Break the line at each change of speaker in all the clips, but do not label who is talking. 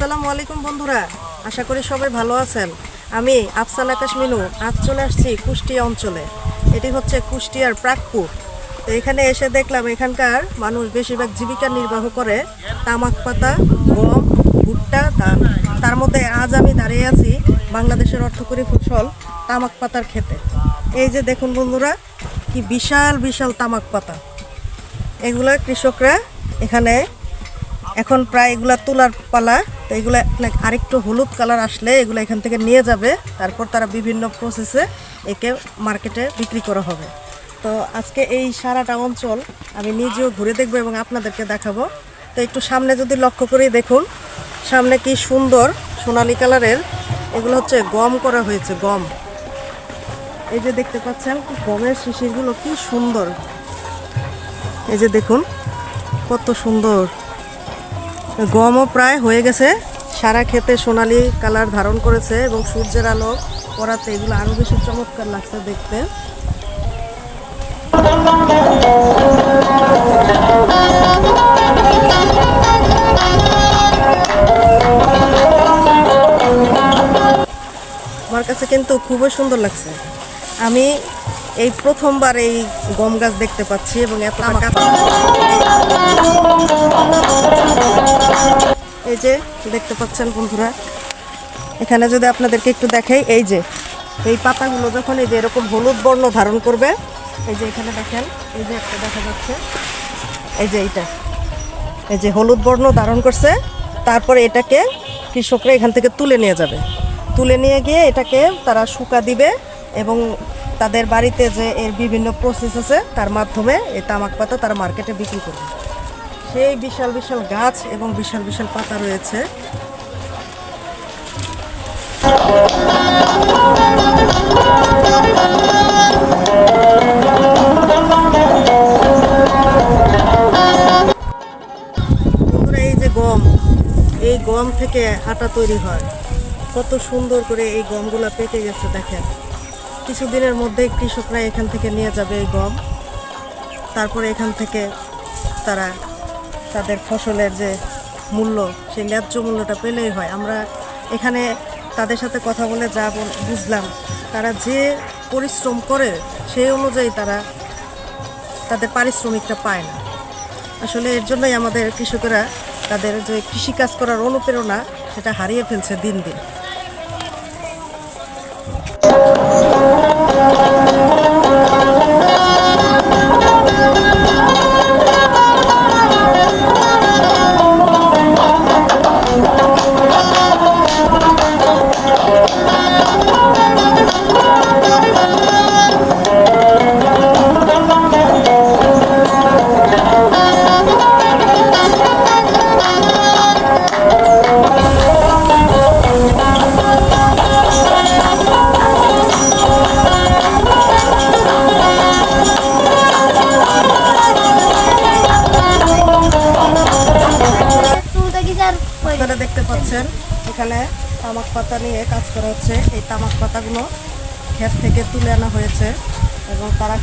আসসালামু আলাইকুম বন্ধুরা। আশা করি সবাই ভালো আছেন। আমি আফসান আকাশ মিনু, আজ চলে আসছি কুষ্টিয়া অঞ্চলে। এটি হচ্ছে কুষ্টিয়ার প্রাকপুর তো এখানে এসে দেখলাম এখানকার মানুষ বেশিরভাগ জীবিকা নির্বাহ করে। তামাক পাতা, গম, ভুট্টা, ধান। তার মধ্যে আজ আমি দাঁড়িয়ে আছি বাংলাদেশের অর্থকরী ফসল তামাক পাতার খেতে এই যে দেখুন বন্ধুরা, কি বিশাল বিশাল তামাক পাতা। এগুলা কৃষকরা এখানে এখন প্রায় এগুলা তোলার পালা তো এগুলো আরেকটু হলুদ কালার আসলে এগুলো এখান থেকে নিয়ে যাবে। তারপর তারা বিভিন্ন প্রসেসে একে মার্কেটে বিক্রি করা হবে। তো আজকে এই সারাটা অঞ্চল আমি নিজেও ঘুরে দেখব এবং আপনাদেরকে দেখাবো। তো একটু সামনে যদি লক্ষ্য করে দেখুন, সামনে কি সুন্দর সোনালী কালারের এগুলো হচ্ছে গম করা হয়েছে, গম। এই যে দেখতে পাচ্ছেন, গমের শিশিরগুলো কি সুন্দর। এই যে দেখুন, কত সুন্দর। গমও প্রায় হয়ে গেছে। সারা ক্ষেতে সোনালি কালার ধারণ করেছে এবং সূর্যের আলো পড়াতে এগুলো আরও বেশি চমৎকার লাগছে দেখতে। আমার কাছে কিন্তু খুবই সুন্দর লাগছে। আমি এই প্রথমবার এই গম গাছ দেখতে পাচ্ছি এবং এত এই যে দেখতে পাচ্ছেন বন্ধুরা, এখানে যদি আপনাদেরকে একটু দেখাই, এই যে, এই পাতাগুলো যখন এই যে এরকম হলুদ বর্ণ ধারণ করবে, এই যে এখানে দেখেন, এই যে একটা দেখা যাচ্ছে, এই যে এইটা, এই যে হলুদ বর্ণ ধারণ করছে, তারপরে এটাকে কৃষকরা এখান থেকে তুলে নিয়ে যাবে। তুলে নিয়ে গিয়ে এটাকে তারা শুকা দিবে এবং তাদের বাড়িতে যে এর বিভিন্ন প্রসেস আছে, তার মাধ্যমে এই তামাক পাতা তারা মার্কেটে বিক্রি করবে। সেই বিশাল বিশাল গাছ এবং বিশাল বিশাল পাতা রয়েছে। এই যে গম, এই গম থেকে আটা তৈরি হয়। কত সুন্দর করে এই গমগুলা পেকে গেছে, দেখেন। কিছুদিনের মধ্যেই কৃষকরা এখান থেকে নিয়ে যাবে এই গম। তারপরে এখান থেকে তারা তাদের ফসলের যে মূল্য, সেই ন্যায্য মূল্যটা পেলেই হয়। আমরা এখানে তাদের সাথে কথা বলে যা বুঝলাম। তারা যে পরিশ্রম করে, সেই অনুযায়ী তারা তাদের পারিশ্রমিকটা পায় না। আসলে এর জন্যই আমাদের কৃষকেরা তাদের যে কৃষিকাজ করার অনুপ্রেরণা, সেটা হারিয়ে ফেলছে দিন দিন।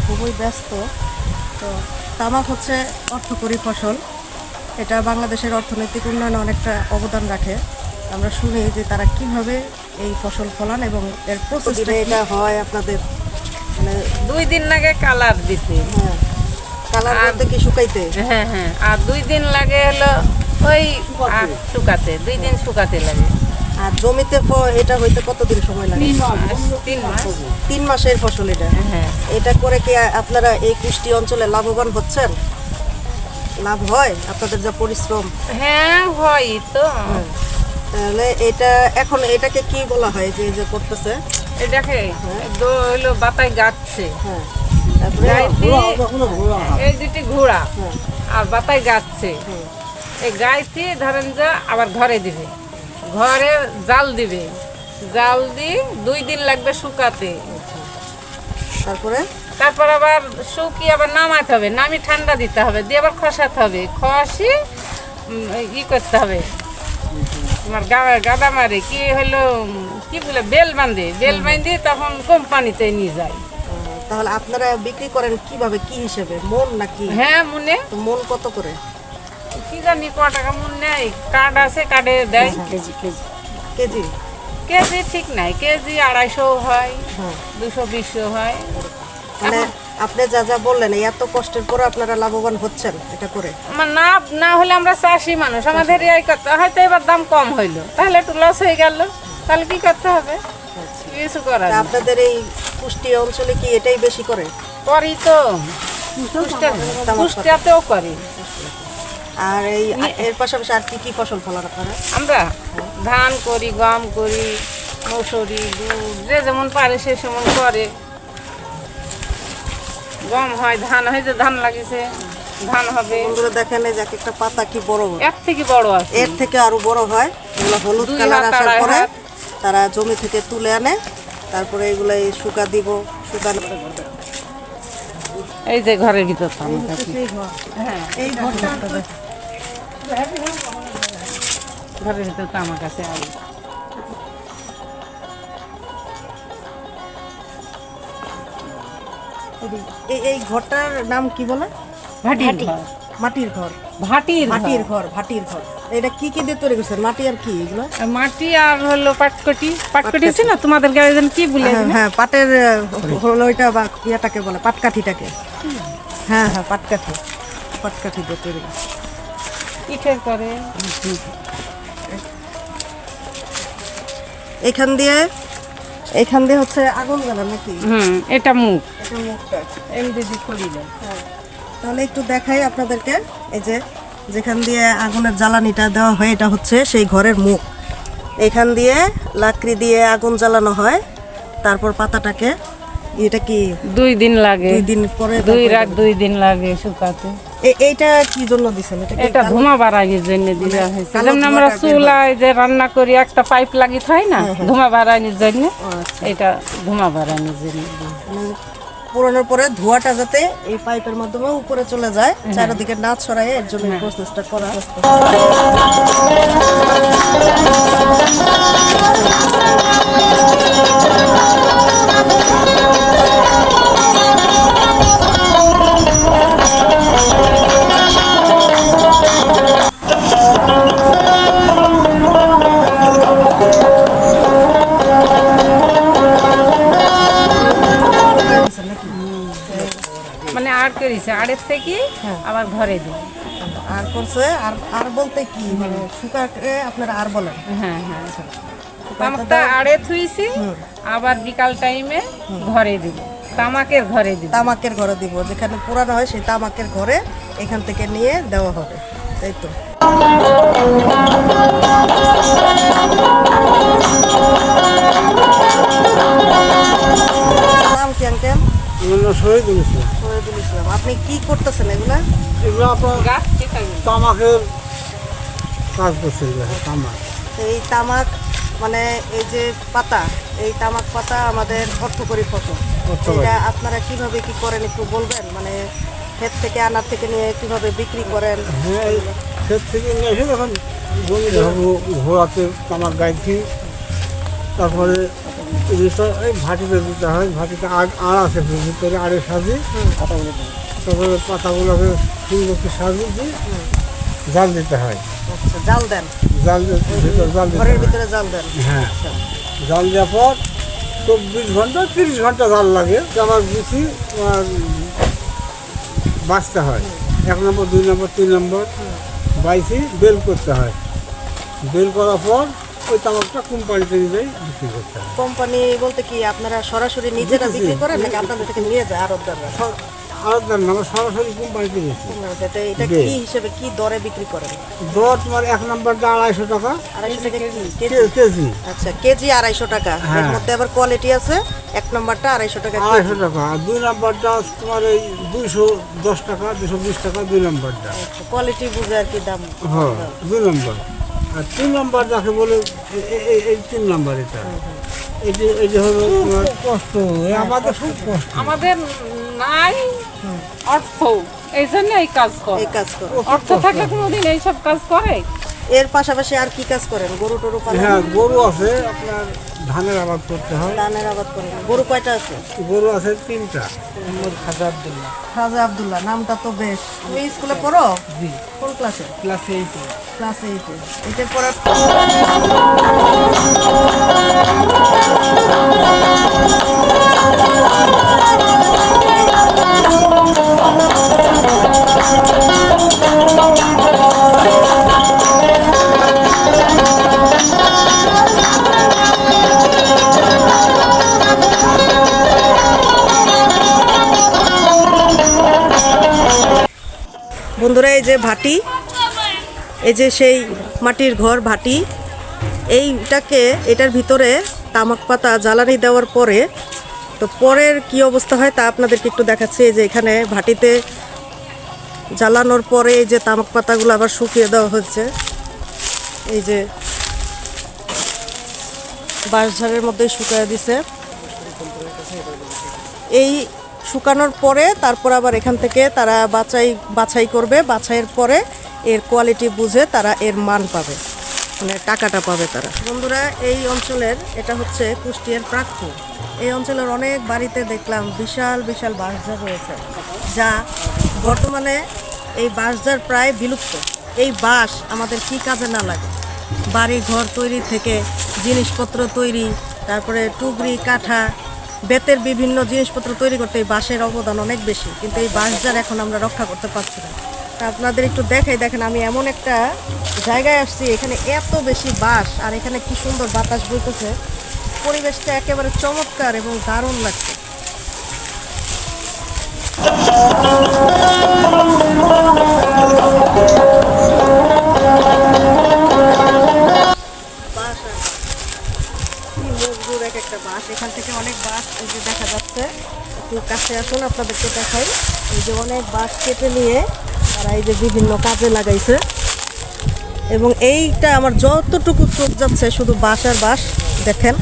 খুবই ব্যস্ত। তো তামাক হচ্ছে অর্থকরী ফসল। এটা বাংলাদেশের অর্থনৈতিক উন্নয়নে অনেকটা অবদান রাখে। আমরা শুনি যে তারা কীভাবে এই ফসল ফলান এবং এর প্রসেসটা এটা হয় আপনাদের মানে
দুই দিন লাগে কালার দিতে।
হ্যাঁ কালার বলতে কি শুকাইতে?
হ্যাঁ হ্যাঁ আর দুই দিন লাগে হলো ওই শুকাতে দুই দিন শুকাতে লাগে।
আর জমিতে এটা হইতে কতদিন সময় লাগে?
তিন মাস।
তিন মাসের ফসল এটা?
হ্যাঁ।
এটা করে কি আপনারা এই কুষ্টি অঞ্চলে লাভবান হচ্ছেন? লাভ হয় আপনাদের যা পরিশ্রম?
হ্যাঁ হয় তো।
তাহলে এটা এখন এটাকে কি বলা হয় যে এই যে করতেছে?
এটাকে হলো বাতায় গাচ্ছে
হ্যাঁ।
এই দুটি ঘোড়া
হ্যাঁ,
আর বাতায় গাচ্ছে এই গাইতে ধরেন যা আবার ঘরে দিবে। ঘরে জাল দিবে। জাল দিয়ে দুই দিন লাগবে শুকাতে।
তারপরে?
তারপর আবার শুকিয়ে আবার নামাতে হবে নামি ঠান্ডা দিতে হবে দিয়ে আবার খসাতে হবে। খসি ই করতে হবে। তোমার গাদা মারে কি হলো কি বলে বেল বাঁধে। বেল বাঁধে তখন কোম্পানিতে নিয়ে যায়।
তাহলে আপনারা বিক্রি করেন কীভাবে? কি হিসেবে? মন নাকি?
হ্যাঁ মনে।
মন কত করে?
কি জানি ক টাকা মন নেয় কার্ড আছে কার্ডে দেয়।
KG
KG KG. কেজি? ঠিক নাই কেজি আড়াইশো হয় দুশো বিশও হয়।
মানে আপনি যা যা বললেন এই এত কষ্টের পরে আপনারা লাভবান হচ্ছেন এটা করে?
আমার না না হলে আমরা চাষি মানুষ আমাদের এই করতে হয়তো এবার দাম কম হইল। তাহলে একটু লস হয়ে গেল। তাহলে কি করতে হবে? কিছু করার
আপনাদের এই কুষ্টি অঞ্চলে কি এটাই বেশি করে?
করি তো। কুষ্টিয়া- কুষ্টিয়াতেও করি।
আর এই এর পাশাপাশি আর কি কি ফসল ফলান আপনারা?
আমরা ধান করি গম করি মৌসুরি গুড় যে যেমন পারে সে সেমন করে। গম হয় ধান হয় যে ধান লাগিছে ধান হবে।
বন্ধুরা দেখেন এই যে এক একটা পাতা কি বড় বড়?
এর থেকে বড় আছে।
এর থেকে আরও বড় হয়। এগুলো হলুদ কালার আসার পরে তারা জমি থেকে তুলে আনে। তারপরে এগুলো এই শুকা দিব শুকানো
এই যে ঘরের ভিতর। হ্যাঁ
এই ঘরটা
ঘরের ভিতর তো আমার কাছে আগে
এই এই ঘরটার নাম কি বলে?
ভাটির ঘর।
মাটির ঘর।
ভাটির
ভাটির
ঘর
ভাটির ঘর। এটা কি কি দিয়ে তৈরি করছেন? মাটি আর কি এগুলো?
মাটি আর হলো পাটকটি। পাটকটি আছে না? তোমাদের গাড়ি কি বলে
হ্যাঁ, হ্যাঁ পাটের হলো ওইটা বা ইয়াটাকে বলে পাটকাঠিটাকে। হ্যাঁ হ্যাঁ পাটকাঠি। পাটকাঠি দিয়ে তৈরি করে।
ইটের করে।
এখান দিয়ে? এখান দিয়ে হচ্ছে আগুন জ্বালা নাকি?
হুম এটা মুখ।
এটা মুখটা
এমডিজি করিলে
তাহলে একটু দেখাই আপনাদেরকে এই যে যেখান দিয়ে আগুনের জ্বালানিটা দেওয়া হয় এটা হচ্ছে সেই ঘরের মুখ। এখান দিয়ে লাকড়ি দিয়ে আগুন জ্বালানো হয় তারপর পাতাটাকে এটা কি?
দুই দিন লাগে।
দুই দিন পরে
দুই রাত দুই দিন লাগে শুকাতে।
এইটা কি জন্য দিছেন? এটা
এটা ধোঁয়া বাড়াইয়ের জন্য দেওয়া হয়েছে। যেমন আমরা চুলায় যে রান্না করি একটা পাইপ লাগিত হয় না ধোঁয়া বাড়ানোর জন্য
আচ্ছা।
এটা ধোঁয়া বাড়ানোর জন্য
মানে পুরানোর পরে ধোঁয়াটা যাতে এই পাইপের মাধ্যমে উপরে চলে যায় চারিদিকে না ছড়ায় এর জন্য প্রসেসটা করা।
মানে থেকে
হ্যাঁ।
আবার ঘরে দিই।
আর করছে আর আর বলতে কি? মানে শুকাকে আপনারা আর বলেন।
হ্যাঁ হ্যাঁ। তামাকটা আড়ে থুইছি আবার বিকাল টাইমে ঘরে দিব। তামাকের ঘরে দিব।
তামাকের ঘরে দিব। যেখানে পুরানো হয় সেই তামাকের ঘরে এখান থেকে নিয়ে দেওয়া হবে। তাই তো? নাম কি আঙ্কেল
শহীদুল ইসলাম
শহীদুল ইসলাম আপনি কি করতেছেন এগুলা?
এগুলো আপনার
গাছ
তামাকের কাজ করছে তামাক।
এই তামাক মানে এই যে পাতা এই তামাক পাতা আমাদের অর্থকরী ফসল।
অর্থকরী।
এটা আপনারা কীভাবে কি করেন একটু বলবেন? মানে ক্ষেত থেকে আনার থেকে নিয়ে কীভাবে বিক্রি করেন?
হ্যাঁ ক্ষেত থেকে নিয়ে এসে যখন জমিতে ঘোরাতে তামাক গাইছি তারপরে ভাটিতে দিতে হয় ভাটিতে আগ আড় আছে ভিতরে আড়ে সাজি। তারপরে পাতাগুলোকে করে সাজিয়ে দিয়ে জাল দিতে হয়।
আচ্ছা জাল দেন।
জাল ভিতরে জাল
ঘরের ভিতরে জাল দেন।
হ্যাঁ।
আচ্ছা।
জাল দেওয়ার পর চব্বিশ ঘণ্টা তিরিশ ঘণ্টা জাল লাগে। আমার গুছি বাঁচতে হয়। এক নম্বর দুই নম্বর তিন নম্বর বাইশে বেল করতে হয়। বেল করার পর ওই তামাকটা কোম্পানিতে নিয়ে বিক্রি করতে হয়।
কোম্পানি বলতে কি আপনারা সরাসরি নিজেরা বিক্রি করেন নাকি আপনাদের থেকে নিয়ে যায় আরবদাররা?
আর না আমরা সরাসরি কোম্পানিতে
এটা কি হিসেবে কি দরে বিক্রি করেন?
দর তোমার এক নম্বরটা আড়াইশো টাকা।
আড়াইশো টাকা কেজি? আচ্ছা কেজি আড়াইশো টাকা। এর
হ্যাঁ।
মধ্যে আবার কোয়ালিটি আছে এক নম্বরটা আড়াইশো টাকা
আড়াইশো টাকা। আর দুই নম্বরটা তোমার এই দুইশো দশ টাকা দুশো বিশ টাকা দুই নম্বরটা।
কোয়ালিটি বুঝে আর কি দাম।
হ্যাঁ দুই নম্বর। আর তিন নম্বর যাকে বলে এই তিন নম্বর এটা। এই যে এই যে হলো তোমার কষ্ট আমাদের খুব কষ্ট।
আমাদের নাই অর্থ। এই জন্য এই কাজ করে।
এই কাজ করে।
অর্থ থাকলে কোনোদিন এইসব কাজ করে।
এর পাশাপাশি আর কি কাজ করেন? গরু টরু পালন?
হ্যাঁ গরু আছে আপনার ধানের আবাদ করতে হয়।
ধানের আবাদ করেন। গরু কয়টা আছে?
গরু আছে তিনটা।
খাজা আব্দুল্লাহ। নামটা তো বেশ। তুমি স্কুলে পড়ো?
জি।
কোন ক্লাসে?
ক্লাস এইটে
ক্লাস এইটে এইটের পরে বন্ধুরা, এই যে ভাটি, এই যে সেই মাটির ঘর ভাটি, এইটাকে এটার ভিতরে তামাক পাতা, জ্বালানি দেওয়ার পরে, তো পরের কি অবস্থা হয় তা আপনাদেরকে একটু দেখাচ্ছি। এই যে এখানে ভাটিতে জ্বালানোর পরে এই যে তামাক পাতাগুলো আবার শুকিয়ে দেওয়া হচ্ছে। এই যে বাঁশঝাড়ের মধ্যে শুকিয়ে দিছে। এই শুকানোর পরে তারপর আবার এখান থেকে তারা বাছাই বাছাই করবে। বাছাইয়ের পরে এর কোয়ালিটি বুঝে তারা এর মান পাবে। মানে টাকাটা পাবে তারা। বন্ধুরা, এই অঞ্চলের এটা হচ্ছে কুষ্টিয়ার প্রাকপুর। এই অঞ্চলের অনেক বাড়িতে দেখলাম বিশাল বিশাল বাঁশঝাড় রয়েছে যা বর্তমানে এই বাঁশঝাড় প্রায় বিলুপ্ত। এই বাঁশ আমাদের কি কাজে না লাগে? বাড়ি ঘর তৈরি থেকে জিনিসপত্র তৈরি, তারপরে টুকরি, কাঠা বেতের বিভিন্ন জিনিসপত্র তৈরি করতে এই বাঁশের অবদান অনেক বেশি, কিন্তু এই বাঁশজার এখন আমরা রক্ষা করতে পারছি না। আপনাদের একটু দেখাই, দেখেন আমি এমন একটা জায়গায় আসছি, এখানে এত বেশি বাঁশ, আর এখানে কি সুন্দর বাতাস বইতেছে। পরিবেশটা একেবারে চমৎকার এবং দারুণ লাগছে। বাঁশ কি মজবুত এক একটা বাঁশ এখান থেকে অনেক বাঁশ এই যে দেখা যাচ্ছে। একটু কাছে আসুন, আপনাদেরকে দেখাই। এই যে অনেক বাঁশ কেটে নিয়ে তারা এই যে বিভিন্ন কাজে লাগাইছে। এবং এইটা আমার যতটুকু চোখ যাচ্ছে, শুধু বাঁশ আর বাঁশ দেখেন।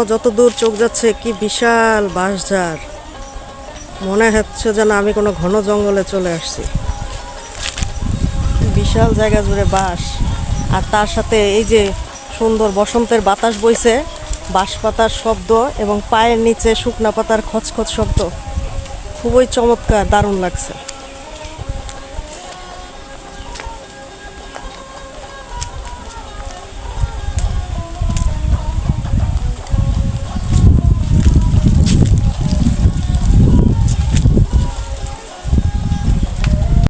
এখানেও যত দূর চোখ যাচ্ছে, কি বিশাল বাঁশঝাড়। মনে হচ্ছে যেন আমি কোনো ঘন জঙ্গলে চলে আসছি। বিশাল জায়গা জুড়ে বাঁশ। আর তার সাথে এই যে সুন্দর বসন্তের বাতাস বইছে, বাঁশ পাতার শব্দ এবং পায়ের নিচে শুকনা পাতার খচখচ শব্দ। খুবই চমৎকার, দারুণ লাগছে।